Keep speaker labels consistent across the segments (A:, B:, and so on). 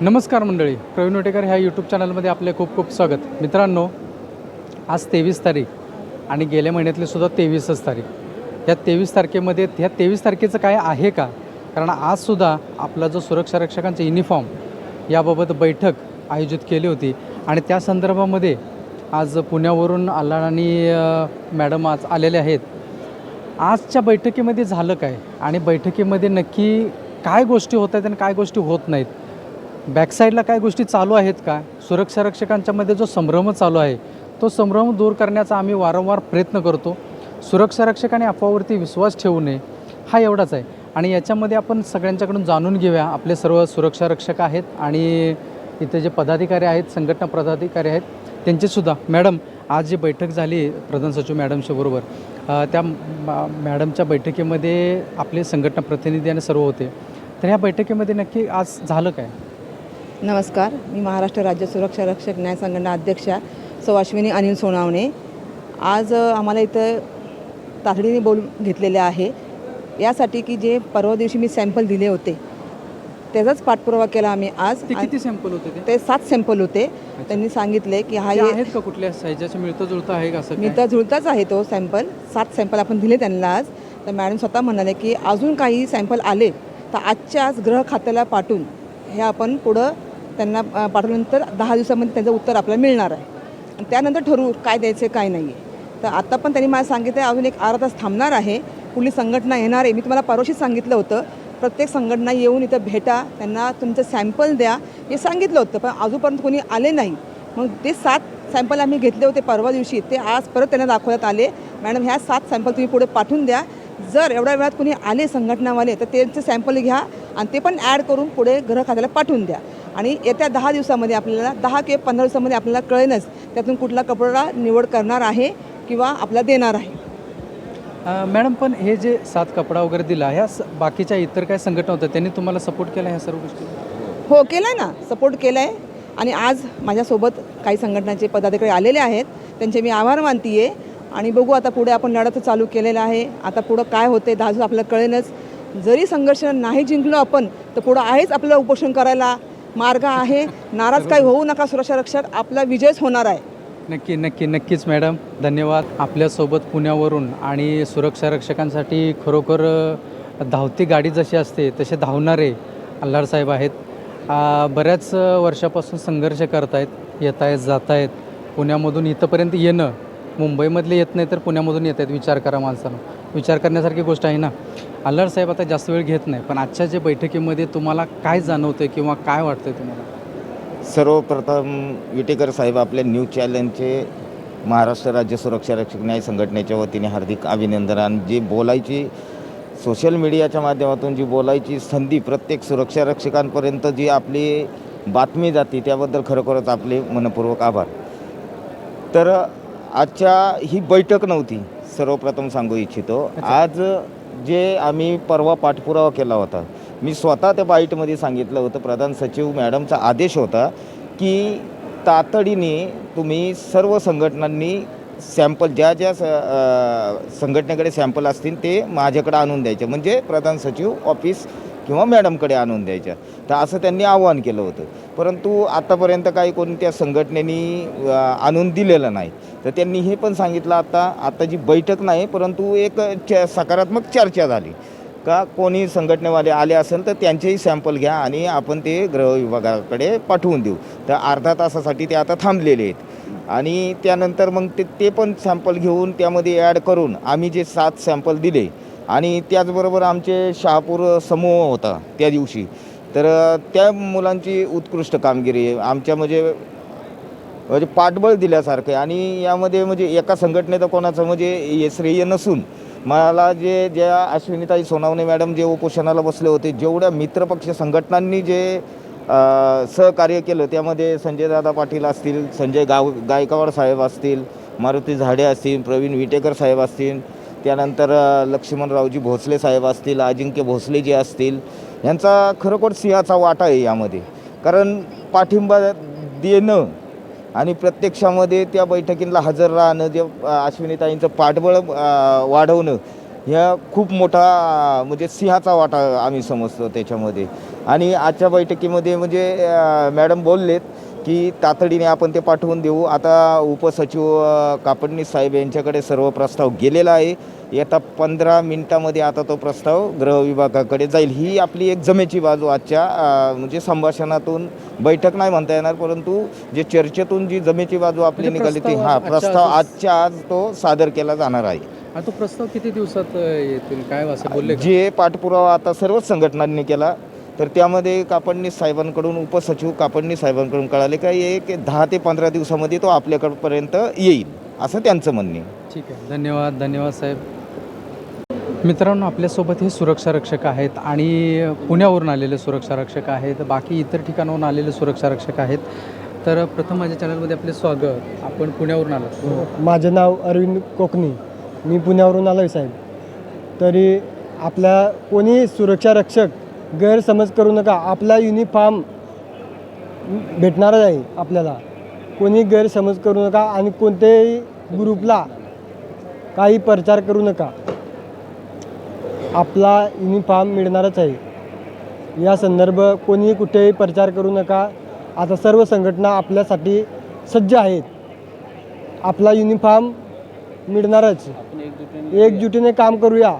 A: नमस्कार मंडळी. प्रवीण वटेकर ह्या यूट्यूब चॅनलमध्ये आपले खूप खूप स्वागत. मित्रांनो आज तेवीस तारीख आणि गेल्या महिन्यातली सुद्धा तेवीसच तारीख. या तेवीस तारखेमध्ये ह्या तेवीस तारखेचं काय आहे का? कारण आजसुद्धा आपला जो सुरक्षा रक्षकांचा युनिफॉर्म याबाबत बैठक आयोजित केली होती. आणि त्या संदर्भामध्ये आज पुण्यावरून आल्हाड आणि मॅडम आज आलेले आहेत. आजच्या बैठकीमध्ये झालं काय? आणि बैठकीमध्ये नक्की काय गोष्टी होत आहेत आणि काय गोष्टी होत नाहीत? बॅकसाईडला काय गोष्टी चालू आहेत का? सुरक्षा रक्षकांच्यामध्ये जो संभ्रम चालू आहे तो संभ्रम दूर करण्याचा आम्ही वारंवार प्रयत्न करतो. सुरक्षा रक्षकाने अफवावरती विश्वास ठेवू नये हा एवढाच आहे. आणि याच्यामध्ये आपण सगळ्यांच्याकडून जाणून घेऊया. आपले सर्व सुरक्षा रक्षक आहेत आणि इथे जे पदाधिकारी आहेत संघटना पदाधिकारी आहेत त्यांचेसुद्धा मॅडम आज जी बैठक झाली प्रधान सचिव मॅडमच्या बरोबर त्या मॅडमच्या बैठकीमध्ये आपले संघटना प्रतिनिधी आणि सर्व होते. तर ह्या बैठकीमध्ये नक्की आज झालं काय?
B: नमस्कार. मी महाराष्ट्र राज्य सुरक्षा रक्षक न्याय संघटना अध्यक्षा सौ अश्विनी अनिल सोनावणे. आज आम्हाला इथं तातडीने बोलून घेतलेले आहे. यासाठी की जे परवा दिवशी मी सॅम्पल दिले होते त्याचाच पाठपुरावा केला आम्ही आज.
A: ते किती सॅम्पल होते ते?
B: ते सात सॅम्पल होते. त्यांनी सांगितले की हा हे
A: आहेत का कुठल्या साईजाचं मिळतं जुळतं आहे का असं
B: मी
A: काय?
B: तर जुळताच आहे तो सॅम्पल. सात सॅम्पल आपण दिले त्यांना आज. तर मॅडम स्वतः म्हणाले की अजून काही सॅम्पल आले तर आजच्या आज ग्रह खात्याला पाठवून हे आपण पुढं त्यांना पाठवल्यानंतर दहा दिवसामध्ये त्यांचं उत्तर आपल्याला मिळणार आहे. आणि त्यानंतर ठरवू काय द्यायचं काय नाही आहे तर आता पण त्यांनी मला सांगितलं आहे अजून एक अर्धा तास थांबणार आहे. कुठली संघटना येणार आहे. मी तुम्हाला परवाशीच सांगितलं होतं. प्रत्येक संघटना येऊन इथं भेटा त्यांना तुमचं सॅम्पल द्या. हे सांगितलं होतं पण अजूनपर्यंत कोणी आले नाही. मग ते सात सॅम्पल आम्ही घेतले होते परवा दिवशी ते आज परत त्यांना दाखवण्यात आले. मॅडम ह्या सात सॅम्पल तुम्ही पुढे पाठवून द्या. जर एवढ्या वेळात कोणी आले संघटनावाले तर त्यांचे सॅम्पल घ्या आणि ते पण ॲड करून पुढे ग्रह खात्याला पाठवून द्या. आणि येत्या दहा दिवसामध्ये आपल्याला दहा किंवा पंधरा दिवसामध्ये आपल्याला कळेनच त्यातून कुठला कपडा निवड करणार आहे किंवा आपल्याला देणार आहे.
A: मॅडम पण हे जे सात कपडा वगैरे दिला ह्या स- बाकीच्या इतर काय संघटना होत्या त्यांनी तुम्हाला सपोर्ट केला ह्या सर्व गोष्टी?
B: हो केलं आहे ना. सपोर्ट केला आहे आणि आज माझ्यासोबत काही संघटनाचे पदाधिकारी आलेले आहेत. त्यांचे मी आभार मानते आहे आणि बघू आता पुढे आपण लढत चालू केलेला आहे. आता पुढं काय होते दहा दिवस आपल्याला कळेलच. जरी संघर्ष नाही जिंकलो आपण तर पुढं आहेच आपल्याला उपोषण करायला. मार्ग आहे. नाराज काही होऊ नका सुरक्षा रक्षक. आपला विजयच होणार आहे.
A: नक्की नक्की नक्कीच मॅडम. धन्यवाद. आपल्यासोबत पुण्यावरून आणि सुरक्षा रक्षकांसाठी खरोखर धावती गाडी जशी असते तसे धावणारे अल्हार साहेब आहेत. बऱ्याच वर्षापासून संघर्ष करतायत येत आहेत जात आहेत पुण्यामधून इथंपर्यंत येणं मुंबईमधले येत नाही तर पुण्यामधून येत आहेत विचार करा माणसानं. विचार करण्यासारखी गोष्ट आहे ना. अल्हार साहेब आता जास्त वेळ घेत नाही पण आजच्या जे बैठकीमध्ये तुम्हाला काय जाणवतं किंवा काय वाटतं तुम्हाला?
C: सर्वप्रथम विटेकर साहेब आपल्या न्यूज चॅनलचे महाराष्ट्र राज्य सुरक्षा रक्षक न्याय संघटनेच्या वतीने हार्दिक अभिनंदन. आणि जी बोलायची सोशल मीडियाच्या माध्यमातून जी बोलायची संधी प्रत्येक सुरक्षा रक्षकांपर्यंत जी आपली बातमी जाते त्याबद्दल खरोखरच आपले मनपूर्वक आभार. तर आजच्या ही बैठक नव्हती. सर्वप्रथम सांगू इच्छितो. आज जे आम्ही परवा पाठपुरावा केला होता मी स्वतः त्या बाईटमध्ये सांगितलं होतं प्रधान सचिव मॅडमचा आदेश होता की तातडीने तुम्ही सर्व संघटनांनी सॅम्पल ज्या ज्या संघटनेकडे सॅम्पल असतील ते माझ्याकडे आणून द्यायचे. म्हणजे प्रधान सचिव ऑफिस किंवा मॅडमकडे आणून द्यायच्या. तर असं त्यांनी आवाहन केलं होतं. परंतु आत्तापर्यंत काही कोणत्या संघटनेनी आणून दिलेलं नाही. तर त्यांनी हे पण सांगितलं आता आता जी बैठक नाही परंतु एक च सकारात्मक चर्चा झाली. का कोणी संघटनेवाले आले असेल तर त्यांचेही सॅम्पल घ्या आणि आपण ते गृह विभागाकडे पाठवून देऊ. तर अर्धा तासासाठी ते आता थांबलेले आहेत. आणि त्यानंतर मग ते ते पण सॅम्पल घेऊन त्यामध्ये ॲड करून आम्ही जे सात सॅम्पल दिले आणि त्याचबरोबर आमचे शहापूर समूह होता त्या दिवशी. तर त्या मुलांची उत्कृष्ट कामगिरी आमच्या म्हणजे म्हणजे पाठबळ दिल्यासारखं आहे. आणि यामध्ये म्हणजे एका संघटनेचं कोणाचं म्हणजे हे श्रेय नसून मला जे ज्या अश्विनीताई सोनावणे मॅडम जे उपोषणाला बसले होते जेवढ्या मित्रपक्ष संघटनांनी जे सहकार्य केलं त्यामध्ये संजयदादा पाटील असतील संजय गाव गायकवाड साहेब असतील मारुती झाडे असतील प्रवीण विटेकर साहेब असतील त्यानंतर लक्ष्मणरावजी भोसले साहेब असतील अजिंक्य भोसले जे असतील यांचा खरोखर सिंहाचा वाटा आहे यामध्ये. कारण पाठिंबा देणं आणि प्रत्यक्षामध्ये त्या बैठकींना हजर राहणं जे अश्विनीताईंचं पाठबळ वाढवणं ह्या खूप मोठा म्हणजे सिंहाचा वाटा आम्ही समजतो त्याच्यामध्ये. आणि आजच्या बैठकीमध्ये म्हणजे मॅडम बोललेत की तातडीने आपण ते पाठवून देऊ. आता उपसचिव कापडणीस साहेब यांच्याकडे सर्व प्रस्ताव गेलेला आहे. येता पंधरा मिनिटामध्ये आता तो प्रस्ताव गृह विभागाकडे जाईल. ही आपली एक जमेची बाजू आजच्या म्हणजे संभाषणातून बैठक नाही म्हणता येणार परंतु जे चर्चेतून जी जमेची बाजू आपली
A: म्हणजे
C: निघाली ती हा प्रस्ताव
A: आजच-
C: आजच्या आज तो सादर केला जाणार आहे.
A: तो प्रस्ताव किती दिवसात येतील? काय असं बोलले?
C: जे पाठपुरावा आता सर्वच संघटनांनी केला. तर त्यामध्ये कापडणीस साहेबांकडून उपसचिव कापडणीस साहेबांकडून कळाले का एक दहा ते पंधरा दिवसामध्ये तो आपल्याकडपर्यंत येईल असं त्यांचं म्हणणे. आहे.
A: ठीक आहे. धन्यवाद धन्यवाद साहेब. मित्रांनो आपल्यासोबत हे सुरक्षा रक्षक आहेत आणि पुण्यावरून आलेले सुरक्षा रक्षक आहेत बाकी इतर ठिकाणाहून आलेले सुरक्षा रक्षक आहेत. तर प्रथम माझ्या चॅनलमध्ये आपले स्वागत. आपण पुण्यावरून आलात
D: माझं नाव अरविंद कोकणी. मी पुण्यावरून आलो आहे साहेब. तरी आपल्या कोणी सुरक्षा रक्षक गैरसमज करू नका. आपला युनिफॉर्म भेटणारच आहे आपल्याला. कोणी गैरसमज करू नका आणि कोणत्याही ग्रुपला काही प्रचार करू नका. आपला युनिफॉर्म मिळणारच आहे. या संदर्भ कोणीही कुठेही प्रचार करू नका. आता सर्व संघटना आपल्यासाठी सज्ज आहेत. आपला युनिफॉर्म मिळणारच. एकजुटीने काम करूया.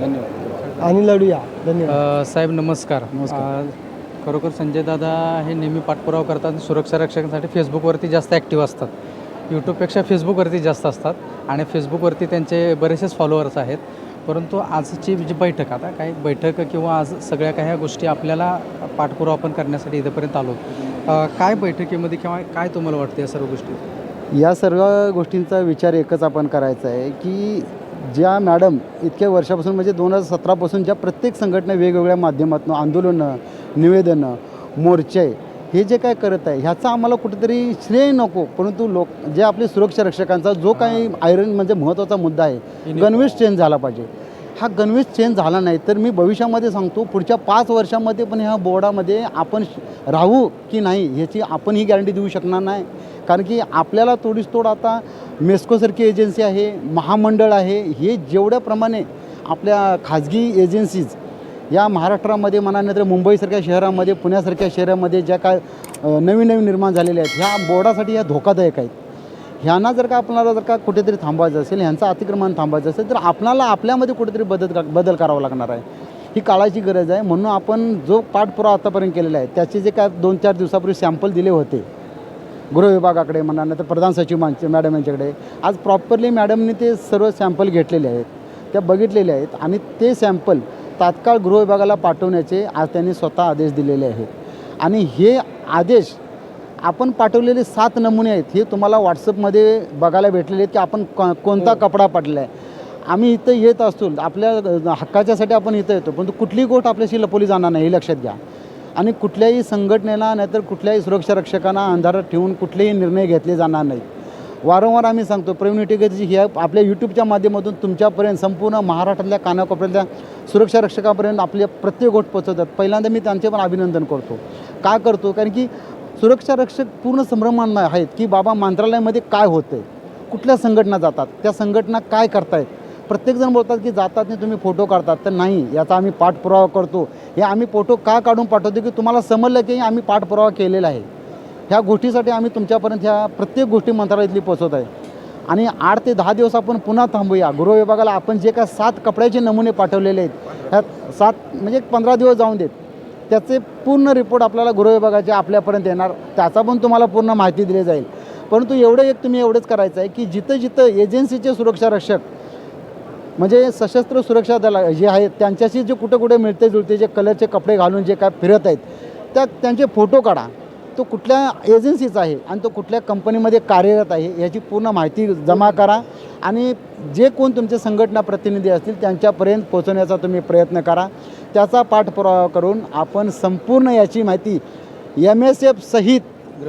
D: धन्यवाद. आणि लढूया. धन्यवाद.
A: अ, साहेब नमस्कार. अ, खरोखर संजय दादा हे नेहमी पाठपुरावा करतात आणि सुरक्षा रक्षकांसाठी फेसबुकवरती जास्त ॲक्टिव्ह असतात. यूट्यूबपेक्षा फेसबुकवरती जास्त असतात आणि फेसबुकवरती त्यांचे बरेचसेच फॉलोअर्स आहेत. परंतु आजची जी बैठक आता काय बैठक किंवा आज सगळ्या काही ह्या गोष्टी आपल्याला पाठपुरावा आपण करण्यासाठी इथंपर्यंत आलो. अ, काय बैठकीमध्ये किंवा काय तुम्हाला वाटतं या सर्व गोष्टी?
E: या सर्व गोष्टींचा विचार एकच आपण करायचा आहे की ज्या मॅडम इतक्या वर्षापासून म्हणजे दोन हजार सतरापासून ज्या प्रत्येक संघटना वेगवेगळ्या माध्यमातून आंदोलनं निवेदनं मोर्चे हे जे काय करत आहे ह्याचा आम्हाला कुठेतरी श्रेय नको. परंतु लोक जे आपले सुरक्षा रक्षकांचा जो काही आयरन म्हणजे महत्त्वाचा मुद्दा आहे गणवेश चेंज झाला पाहिजे. हा गणवेश चेंज झाला नाही. तर मी भविष्यामध्ये सांगतो पुढच्या पाच वर्षामध्ये पण ह्या बोर्डामध्ये आपण श- राहू की नाही ह्याची आपण ही गॅरंटी देऊ शकणार नाही. कारण की आपल्याला तोडीस तोड आता मेस्कोसारखी एजन्सी आहे महामंडळ आहे हे जेवढ्या प्रमाणे आपल्या खाजगी एजन्सीज या महाराष्ट्रामध्ये म्हणा नाही तर मुंबईसारख्या शहरामध्ये पुण्यासारख्या शहरामध्ये ज्या काय नवीन नवीन निर्माण झालेल्या आहेत ह्या बोर्डासाठी ह्या धोकादायक आहेत. ह्यांना जर का आपल्याला जर का कुठेतरी थांबवायचं असेल ह्यांचं अतिक्रमण थांबवायचं असेल तर आपल्याला आपल्यामध्ये कुठेतरी बदल बदल करावा लागणार आहे. ही काळाची गरज आहे. म्हणून आपण जो पाठपुरावा आतापर्यंत केलेला आहे त्याचे जे काय दोन चार दिवसापूर्वी सॅम्पल दिले होते गृह विभागाकडे म्हणा नाही तर प्रधान सचिवांचे मॅडम यांच्याकडे आज प्रॉपरली मॅडमनी ते सर्व सॅम्पल घेतलेले आहेत. त्या बघितलेले आहेत आणि ते सॅम्पल तात्काळ गृह विभागाला पाठवण्याचे आज त्यांनी स्वतः आदेश दिलेले आहेत. आणि हे आदेश आपण पाठवलेले सात नमुने आहेत हे तुम्हाला व्हॉट्सअपमध्ये बघायला भेटलेले आहेत की आपण को कोणता कपडा पाठला आहे आम्ही इथं येत असतो आपल्या हक्काच्यासाठी आपण इथं येतो परंतु कुठलीही गोष्ट आपल्याशी लपवली जाणार नाही हे लक्षात घ्या. आणि कुठल्याही संघटनेला नाहीतर कुठल्याही सुरक्षा रक्षकांना अंधारात ठेवून कुठलेही निर्णय घेतले जाणार नाहीत. वारंवार आम्ही सांगतो प्रवीण विटेकरची ही आपल्या यूट्यूबच्या माध्यमातून तुमच्यापर्यंत संपूर्ण महाराष्ट्रातल्या कानाकोपऱ्यातल्या सुरक्षा रक्षकापर्यंत आपल्या प्रत्येक गोष्ट पोचवतात पहिल्यांदा मी त्यांचे पण अभिनंदन करतो. का करतो? कारण की सुरक्षा रक्षक पूर्ण संभ्रमांना आहेत की बाबा मंत्रालयामध्ये काय होतं आहे कुठल्या संघटना जातात? त्या संघटना काय करतायत? प्रत्येकजण बोलतात की जातात नाही तुम्ही फोटो काढतात. तर नाही याचा आम्ही पाठपुरावा करतो. हे आम्ही फोटो का काढून पाठवतो की तुम्हाला समजलं की आम्ही पाठपुरावा केलेला आहे? ह्या गोष्टीसाठी आम्ही तुमच्यापर्यंत ह्या प्रत्येक गोष्टी मंत्रालयातली पोचवत आहे. आणि आठ ते दहा दिवस आपण पुन्हा थांबूया. गृह विभागाला आपण जे काय सात कपड्याचे नमुने पाठवलेले आहेत ह्यात सात म्हणजे पंधरा दिवस जाऊन देत. त्याचे पूर्ण रिपोर्ट आपल्याला गृह विभागाचे आपल्यापर्यंत येणार. त्याचा पण तुम्हाला पूर्ण माहिती दिली जाईल. परंतु एवढं एक तुम्ही एवढंच करायचं आहे की जिथं जिथं एजन्सीचे सुरक्षा रक्षक म्हणजे सशस्त्र सुरक्षा दल जे आहेत त्यांच्याशी जे कुठे कुठे मिळते जुळते जे कलरचे कपडे घालून जे काय फिरत आहेत त्या त्यांचे फोटो काढा. तो कुठल्या एजन्सीचा आहे आणि तो कुठल्या कंपनीमध्ये कार्यरत आहे याची पूर्ण माहिती जमा करा. आणि जे कोण तुमचे संघटना प्रतिनिधी असतील त्यांच्यापर्यंत पोहोचवण्याचा तुम्ही प्रयत्न करा. त्याचा पाठपुरावा करून आपण संपूर्ण याची माहिती एम एस एफ सहित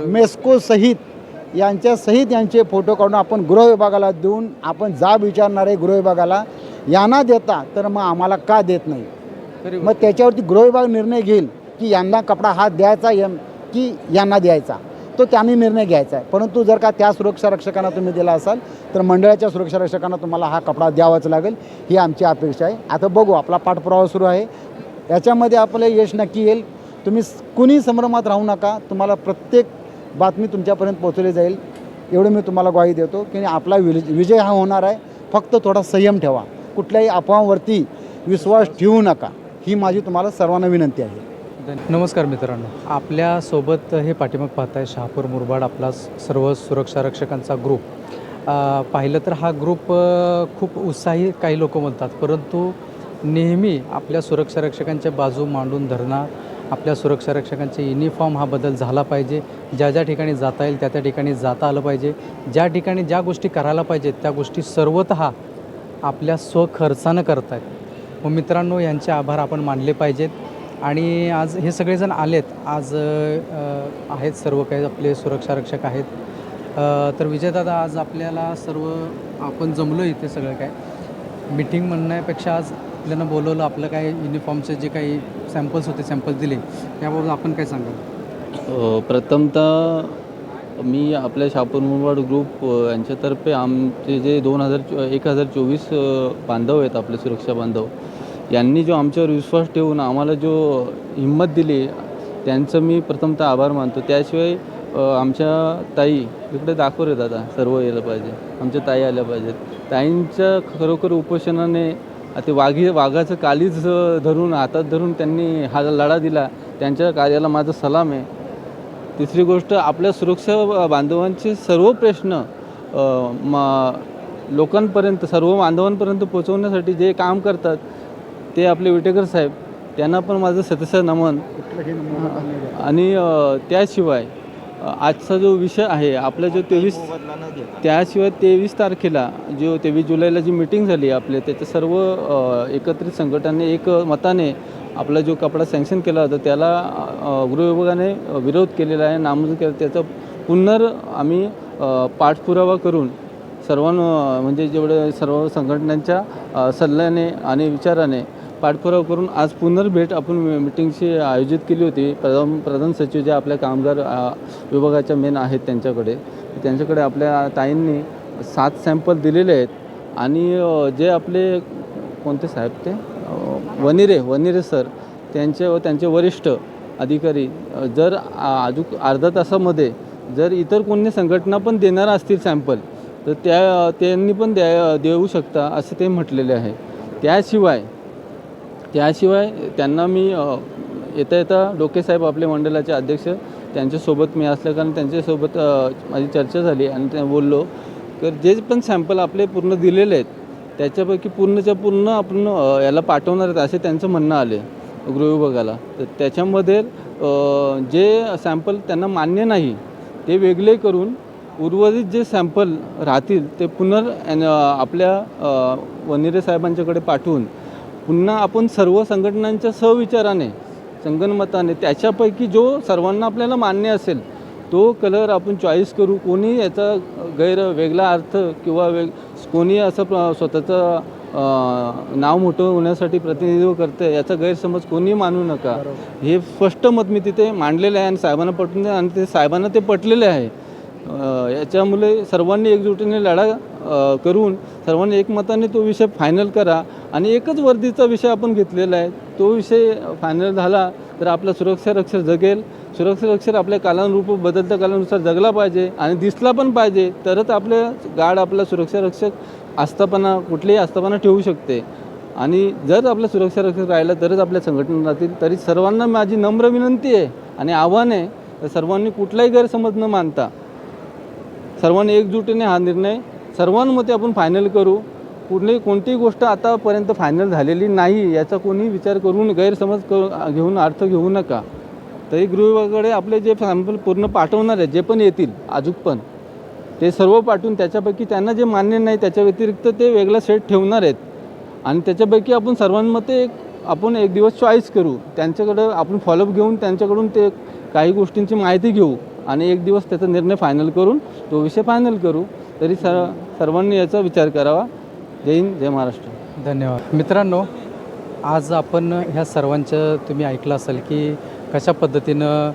E: मेस्को सहित यांच्या सहित यांचे फोटो काढून आपण गृह विभागाला देऊन आपण जाब विचारणार आहे गृह विभागाला यांना देता तर मग आम्हाला का देत नाही? मग त्याच्यावरती गृह विभाग निर्णय घेईल की यांना कपडा हा द्यायचा यम की यांना द्यायचा. तो त्यांनी निर्णय घ्यायचा आहे. परंतु जर का त्या सुरक्षा रक्षकांना तुम्ही दिला असाल तर मंडळाच्या सुरक्षा रक्षकांना तुम्हाला हा कपडा द्यावाच लागेल. ही आमची अपेक्षा आहे. आता बघू आपला पाठपुरावा सुरू आहे. याच्यामध्ये आपलं यश नक्की येईल. तुम्ही कुणी संभ्रमात राहू नका. तुम्हाला प्रत्येक बातमी तुमच्यापर्यंत पोहोचली जाईल. एवढं मी तुम्हाला ग्वाही देतो की आपला विज विजय हा होणार आहे. फक्त थोडा संयम ठेवा. कुठल्याही अफवांवरती विश्वास ठेवू नका. ही माझी तुम्हाला सर्वांना विनंती आहे.
A: नमस्कार मित्रांनो. आपल्यासोबत हे पाठीमाग पाहताय शहापूर मुरबाड आपला सर्व सुरक्षा रक्षकांचा ग्रुप. पाहिलं तर हा ग्रुप खूप उत्साही काही लोक म्हणतात. परंतु नेहमी आपल्या सुरक्षा रक्षकांच्या बाजू मांडून धरणार आपल्या सुरक्षा रक्षकांचे युनिफॉर्म हा बदल झाला पाहिजे. ज्या ज्या ठिकाणी जाता येईल त्या त्या ठिकाणी जाता आलं पाहिजे. ज्या ठिकाणी ज्या गोष्टी करायला पाहिजेत त्या गोष्टी सर्वतः आपल्या स्वखर्चानं आहेत मग मित्रांनो यांचे आभार आपण मानले पाहिजेत. आणि आज हे सगळेजण आलेत. आज आहेत सर्व काही आपले सुरक्षा रक्षक आहेत. तर विजयदादा आज आपल्याला सर्व आपण जमलो इथे सगळं काय? मिटिंग म्हणण्यापेक्षा आज आपल्याला बोलवलं आपलं काय युनिफॉर्मचे जे काही सॅम्पल्स होते सॅम्पल्स दिले त्याबाबत आपण काय सांगाल?
F: प्रथमतः मी आपल्या शापूर मुरबाड ग्रुप यांच्यातर्फे आमचे जे दोन हजार चो एक हजार चोवीस बांधव आहेत आपले सुरक्षा बांधव यांनी जो आमच्यावर विश्वास ठेवून आम्हाला जो हिंमत दिली त्यांचं मी प्रथमतः आभार मानतो. त्याशिवाय आमच्या ताई इकडे दाखव येतात दादा सर्व यायला पाहिजे. आमच्या ताई आल्या पाहिजेत. ताईंच्या खरोखर उपोषणाने ते वाघी वाघाचं कालीज अ, धरून हातात धरून त्यांनी हा लढा दिला. त्यांच्या कार्याला माझा सलाम आहे. तिसरी गोष्ट आपल्या सुरक्षा बांधवांचे सर्व प्रश्न म लोकांपर्यंत सर्व बांधवांपर्यंत पोहोचवण्यासाठी जे काम करतात ते आपले विटेकर साहेब त्यांना पण माझं सतस्य नमन. आणि त्याशिवाय आजचा जो विषय आहे आपला जो तेवीस त्याशिवाय तेवीस तारखेला जो तेवीस जुलैला जी मिटिंग झाली आपल्या त्याच्या सर्व एकत्रित संघटनाने एक मताने आपला जो कपडा सँक्शन केला होता त्याला गृहविभागाने विरोध केलेला आहे नामंजूर केला त्याचा पुनर् आम्ही पाठपुरावा करून सर्वांना म्हणजे जेवढे सर्व संघटनांच्या सल्ल्याने आणि विचाराने पाठपुरावा करून आज पुनर्भेट आपण मिटिंगची आयोजित केली होती. प्रधान प्रधान सचिव जे आपल्या कामगार विभागाच्या मेन आहेत त्यांच्याकडे. त्यांच्याकडे आपल्या ताईंनी सात सॅम्पल दिलेले आहेत. आणि जे आपले कोणते साहेब ते? वनिरे वनिरे सर त्यांचे व त्यांचे वरिष्ठ अधिकारी जर आ- अजून अर्धा तासामध्ये जर इतर कोणी संघटना पण देणार असतील सॅम्पल तर त्या त्यांनी पण द्या देऊ शकता असं ते म्हटलेले आहे. त्याशिवाय त्याशिवाय त्यांना मी येता येता डोकेसाहेब आपले मंडळाचे अध्यक्ष त्यांच्यासोबत मी असल्या कारण त्यांच्यासोबत माझी चर्चा झाली आणि ते बोललो. तर जे पण सॅम्पल आपले पूर्ण दिलेले आहेत त्याच्यापैकी पूर्णच्या पूर्ण आपण याला पाठवणार आहेत असे त्यांचं म्हणणं आले गृहविभागाला. तर त्याच्यामध्ये जे सॅम्पल त्यांना मान्य नाही ते वेगळे करून उर्वरित जे सॅम्पल राहतील ते पुनर् आपल्या वनिरे साहेबांच्याकडे पाठवून पुन्हा आपण सर्व संघटनांच्या सहविचाराने संगनमताने त्याच्यापैकी जो सर्वांना आपल्याला मान्य असेल तो कलर आपण चॉईस करू. कोणी याचा गैर वेगळा अर्थ किंवा वेग कोणी असं प्र- स्वतःचं नाव मोठं होण्यासाठी प्रतिनिधित्व करतं याचा गैरसमज कोणी मानू नका. हे स्पष्ट मत मी तिथे मांडलेलं आहे आणि साहेबांना पटून आणि ते साहेबांना ते पटलेले आहे. याच्यामुळे सर्वांनी एकजुटीने लढा करून सर्वांनी एकमताने तो विषय फायनल करा आणि एकच वर्दीचा विषय आपण घेतलेला आहे. तो विषय फायनल झाला तर आपला सुरक्षा रक्षक जगेल. सुरक्षा रक्षक आपल्या कालानुरूप बदलत्या कालानुसार जगला पाहिजे आणि दिसला पण पाहिजे. तरच आपल्या गाड आपला सुरक्षा रक्षक आस्थापना कुठलीही आस्थापना ठेवू शकते. आणि जर आपला सुरक्षा रक्षक राहिला तरच आपल्या संघटना राहतील. तरी सर्वांना माझी नम्र विनंती आहे आणि आव्हान आहे तर सर्वांनी कुठलाही गैरसमज न मानता सर्वांनी एकजुटीने हा निर्णय सर्वांमध्ये आपण फायनल करू. कुठली कोणतीही गोष्ट आतापर्यंत फायनल झालेली नाही याचा कोणी विचार करून गैरसमज कर घेऊन अर्थ घेऊ नका. तरी गृहविभागाकडे आपले जे सॅम्पल पूर्ण पाठवणार आहेत जे पण येतील अजून पण ते सर्व पाठवून त्याच्यापैकी त्यांना जे मान्य नाही त्याच्या व्यतिरिक्त ते वेगळा सेट ठेवणार आहेत. आणि त्याच्यापैकी आपण सर्वांमध्ये एक आपण एक दिवस चॉईस करू. त्यांच्याकडं आपण फॉलोअप घेऊन त्यांच्याकडून ते काही गोष्टींची माहिती घेऊ. आणि एक दिवस त्याचा निर्णय फायनल करून तो विषय फायनल करू तरी सर्व सर्वांनी याचा विचार करावा. जय हिंद जय महाराष्ट्र.
A: धन्यवाद. मित्रांनो आज आपण ह्या सर्वांचं तुम्ही ऐकलं असेल की कशा पद्धतीनं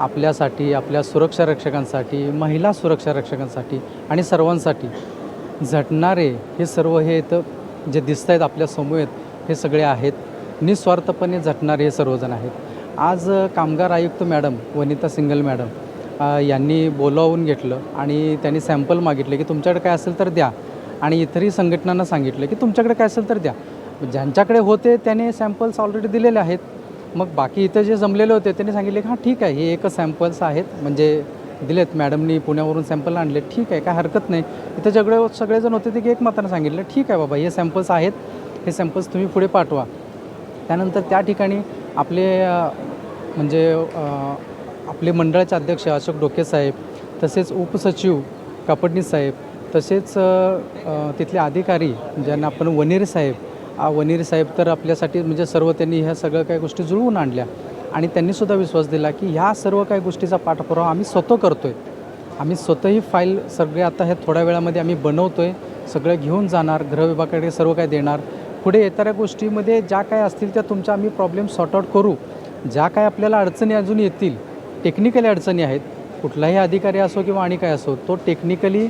A: आपल्यासाठी आपल्या सुरक्षा रक्षकांसाठी महिला सुरक्षा रक्षकांसाठी आणि सर्वांसाठी झटणारे हे सर्व हे इथं जे दिसत आहेत आपल्यासमोर हे सगळे आहेत. निस्वार्थपणे झटणारे हे सर्वजण आहेत. आज कामगार आयुक्त मॅडम वनिता सिंगल मॅडम यांनी बोलावून घेतलं आणि त्यांनी सॅम्पल मागितले की तुमच्याकडे काय असेल तर द्या. आणि इतरही संघटनांना सांगितलं की तुमच्याकडे काय असेल तर द्या. ज्यांच्याकडे होते त्याने सॅम्पल्स ऑलरेडी दिलेले आहेत. मग बाकी इथं जे जमलेले होते त्यांनी सांगितले की हां ठीक आहे हे एकच सॅम्पल्स आहेत. म्हणजे दिलेत मॅडमनी पुण्यावरून सॅम्पल आणले. ठीक आहे काय हरकत नाही. इथं सगळे सगळेजण होते ते की एकमतानं सांगितलं. ठीक आहे बाबा हे सॅम्पल्स आहेत. हे सॅम्पल्स तुम्ही पुढे पाठवा. त्यानंतर त्या ठिकाणी आपले म्हणजे आपले मंडळाचे अध्यक्ष अशोक डोके साहेब तसेच उपसचिव कापडणीस साहेब तसेच तिथले अधिकारी ज्यांना आपण वनेरे साहेब आ, वनेरे साहेब तर आपल्यासाठी म्हणजे सर्व त्यांनी ह्या सगळ्या काही गोष्टी जुळवून आणल्या. आणि त्यांनीसुद्धा विश्वास दिला की ह्या सर्व काही गोष्टीचा पाठपुरावा आम्ही स्वतः करतो आहे आम्ही स्वतःही फाईल सगळे आता ह्या थोड्या वेळामध्ये आम्ही बनवतो आहे सगळं घेऊन जाणार गृहविभागाकडे सर्व काही देणार. पुढे येणाऱ्या गोष्टीमध्ये ज्या काय असतील त्या तुमच्या आम्ही प्रॉब्लेम सॉर्ट आउट करू. ज्या काय आपल्याला अडचणी अजून येतील टेक्निकली अडचणी आहेत. कुठलाही अधिकारी असो किंवा आणि काय असो तो टेक्निकली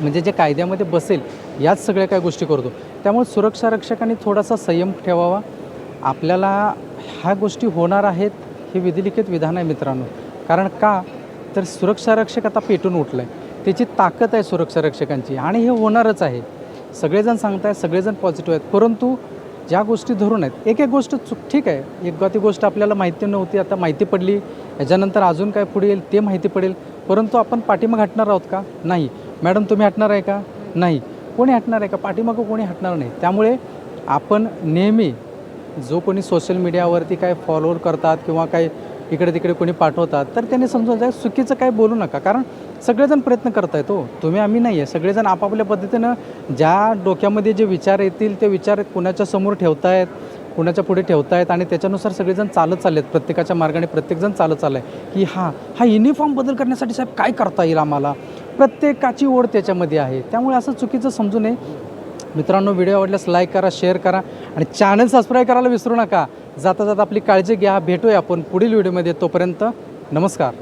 A: म्हणजे जे कायद्यामध्ये बसेल याच सगळ्या काय गोष्टी करतो. त्यामुळे सुरक्षा रक्षकांनी थोडासा संयम ठेवावा. आपल्याला ह्या गोष्टी होणार आहेत हे विधिलिखित विधान आहे मित्रांनो. कारण का? तर सुरक्षा रक्षक आता पेटून उठलं आहे त्याची ताकद आहे सुरक्षा रक्षकांची आणि हे होणारच आहे. सगळेजण सांगतायत सगळेजण पॉझिटिव्ह आहेत. परंतु ज्या गोष्टी धरून आहेत एक एक गोष्ट चुक ठीक आहे. एक ती गोष्ट आपल्याला माहिती नव्हती आता माहिती पडली. याच्यानंतर अजून काय पुढे येईल ते माहिती पडेल. परंतु आपण पाठीमाग हटणार आहोत का? नाही. मॅडम तुम्ही हटणार आहे का? नाही. कोणी हटणार आहे का? पाठीमागं कोणी हटणार नाही. त्यामुळे आपण नेहमी जो कोणी सोशल मीडियावरती काय फॉलोअर करतात किंवा काय इकडे तिकडे कोणी पाठवतात तर त्यांनी समजून जाय चुकीचं काय बोलू नका. कारण सगळेजण प्रयत्न करतायत हो. तुम्ही आम्ही नाही आहे सगळेजण आपापल्या पद्धतीनं ज्या डोक्यामध्ये जे विचार येतील ते विचार कुणाच्या समोर ठेवतायत कुणाच्या पुढे ठेवतायत आणि त्याच्यानुसार सगळेजण चालत चाललेत प्रत्येकाच्या मार्गाने प्रत्येकजण चालत चाललं आहे की हां हा युनिफॉर्म बदल करण्यासाठी साहेब काय करता येईल आम्हाला? प्रत्येकाची ओढ त्याच्यामध्ये आहे. त्यामुळे असं चुकीचं समजू नये. मित्रांनो व्हिडिओ आवडल्यास लाईक करा शेअर करा आणि चॅनल सबस्क्राईब करायला विसरू नका. जाता जाता आपली काळजी घ्या. भेटूया आपण पुढील व्हिडिओमध्ये तोपर्यंत नमस्कार.